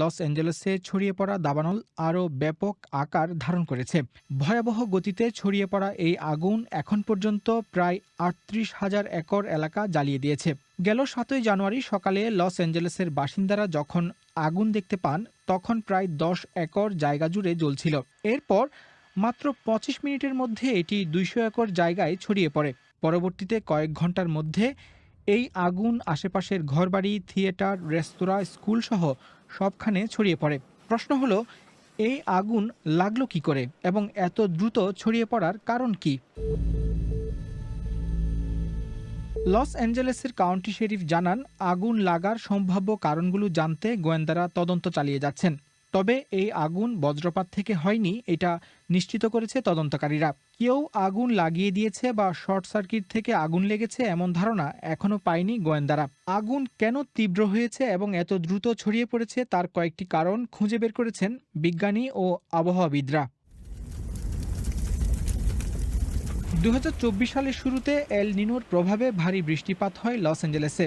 Loss অ্যাঞ্জেলেসে ছড়িয়ে পড়া দাবানল আরও ব্যাপক আকার ধারণ করেছে। ভয়াবহ গতিতে ছড়িয়ে পড়া এই আগুন এখন পর্যন্ত প্রায় আটত্রিশ হাজার একর এলাকা জ্বালিয়ে দিয়েছে। গেল সাতই জানুয়ারি সকালে লস অ্যাঞ্জেলেসের বাসিন্দারা যখন আগুন দেখতে পান, তখন প্রায় দশ একর জায়গা জুড়ে জ্বলছিল। এরপর মাত্র পঁচিশ মিনিটের মধ্যে এটি দুইশো একর জায়গায় ছড়িয়ে পড়ে। পরবর্তীতে কয়েক ঘণ্টার মধ্যে এই আগুন আশেপাশের ঘরবাড়ি, থিয়েটার, রেস্তোরাঁ স্কুল সহ সবখানে ছড়িয়ে পড়ে। প্রশ্ন হলো, এই আগুন লাগল কি করে এবং এত দ্রুত ছড়িয়ে পড়ার কারণ কি? লস অ্যাঞ্জেলেসের কাউন্টি শেরিফ জানান, আগুন লাগার সম্ভাব্য কারণগুলো জানতে গোয়েন্দারা তদন্ত চালিয়ে যাচ্ছেন। তবে এই আগুন বজ্রপাত থেকে হয়নি, এটা নিশ্চিত করেছে তদন্তকারীরা। কেউ আগুন লাগিয়ে দিয়েছে বা শর্ট সার্কিট থেকে আগুন লেগেছে এমন ধারণা এখনও পায়নি গোয়েন্দারা। আগুন কেন তীব্র হয়েছে এবং এত দ্রুত ছড়িয়ে পড়েছে তার কয়েকটি কারণ খুঁজে বের করেছেন বিজ্ঞানী ও আবহাওয়াবিদরা। দু সালের শুরুতে এল নিনোর প্রভাবে ভারী বৃষ্টিপাত হয় লস অ্যাঞ্জেলেসে।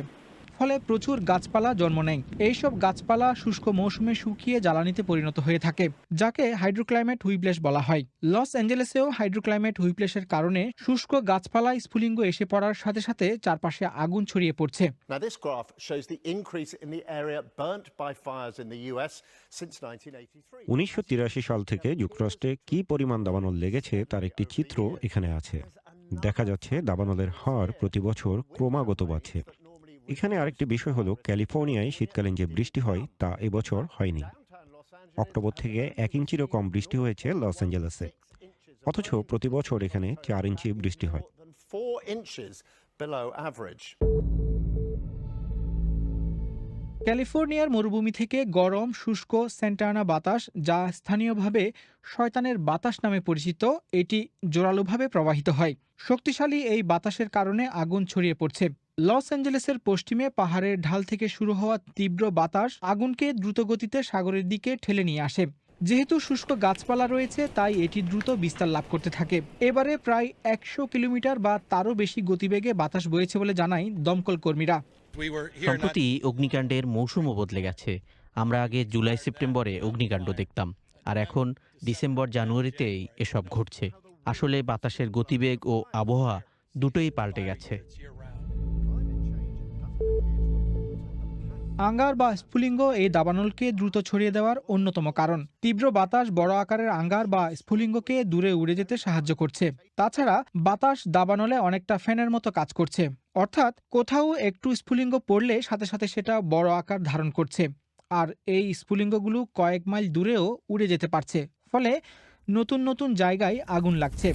ফলে প্রচুর গাছপালা জন্ম নেয়। এইসব গাছপালা শুষ্ক মৌসুমে শুকিয়ে জ্বালানিতে পরিণত হয়ে থাকে যাকে হাইড্রোক্লাইমেট হুইপ্লেস বলা হয়। লস অ্যাঞ্জেলেসেও হাইড্রোক্লাইমেট হুইপ্লেসের কারণে শুষ্ক গাছপালা স্ফুলিঙ্গ এসে পড়ার সাথে সাথে চারপাশে আগুন ছড়িয়ে পড়ছে। Now, this graph shows the increase in the area burnt by fires in the US since 1983. উনিশশো সাল থেকে যুক্তরাষ্ট্রে কি পরিমাণ দাবানল লেগেছে তার একটি চিত্র এখানে আছে। দেখা যাচ্ছে দাবানলের হার প্রতি বছর ক্রমাগত বাড়ছে। এখানে আরেকটি বিষয় হলো, ক্যালিফোর্নিয়ায় শীতকালীন যে বৃষ্টি হয়, তা এবছর হয়নি। অক্টোবর থেকে এক ইঞ্চিরও কম বৃষ্টি হয়েছে লস অ্যাঞ্জেলেসে। অথচ প্রতি বছর এখানে চার ইঞ্চি বৃষ্টি হয়। ক্যালিফোর্নিয়ার মরুভূমি থেকে গরম, শুষ্ক সেন্টানা বাতাস, যা স্থানীয়ভাবে শয়তানের বাতাস নামে পরিচিত, এটি জোরালোভাবে প্রবাহিত হয়। শক্তিশালী এই বাতাসের কারণে আগুন ছড়িয়ে পড়ছে। লস অ্যাঞ্জেলেসের পশ্চিমে পাহাড়ের ঢাল থেকে শুরু হওয়া তীব্র বাতাস আগুনকে দ্রুতগতিতে সাগরের দিকে ঠেলে নিয়ে আসে। যেহেতু শুষ্ক গাছপালা রয়েছে তাই এটি দ্রুত বিস্তার লাভ করতে থাকে। এবারে প্রায় একশো কিলোমিটার বা তারও বেশি গতিবেগে বাতাস বয়েছে বলে জানায় দমকল কর্মীরা। সম্প্রতি অগ্নিকাণ্ডের মৌসুমও বদলে গেছে। আমরা আগে জুলাই সেপ্টেম্বরে অগ্নিকাণ্ড দেখতাম আর এখন ডিসেম্বর জানুয়ারিতেই এসব ঘটছে। আসলে বাতাসের গতিবেগ ও আবহাওয়া দুটোই পাল্টে গেছে। আঙ্গার বা স্ফুলিঙ্গ এই দাবানলকে দ্রুত ছড়িয়ে দেওয়ার অন্যতম কারণ। তীব্র বাতাস বড় আকারের আঙ্গার বা স্ফুলিঙ্গকে দূরে উড়ে যেতে সাহায্য করছে। তাছাড়া বাতাস দাবানলে অনেকটা ফ্যানের মতো কাজ করছে। অর্থাৎ কোথাও একটু স্ফুলিঙ্গ পড়লে সাথে সাথে সেটা বড় আকার ধারণ করছে। আর এই স্ফুলিঙ্গগুলো কয়েক মাইল দূরেও উড়ে যেতে পারছে। ফলে নতুন নতুন জায়গায় আগুন লাগছে।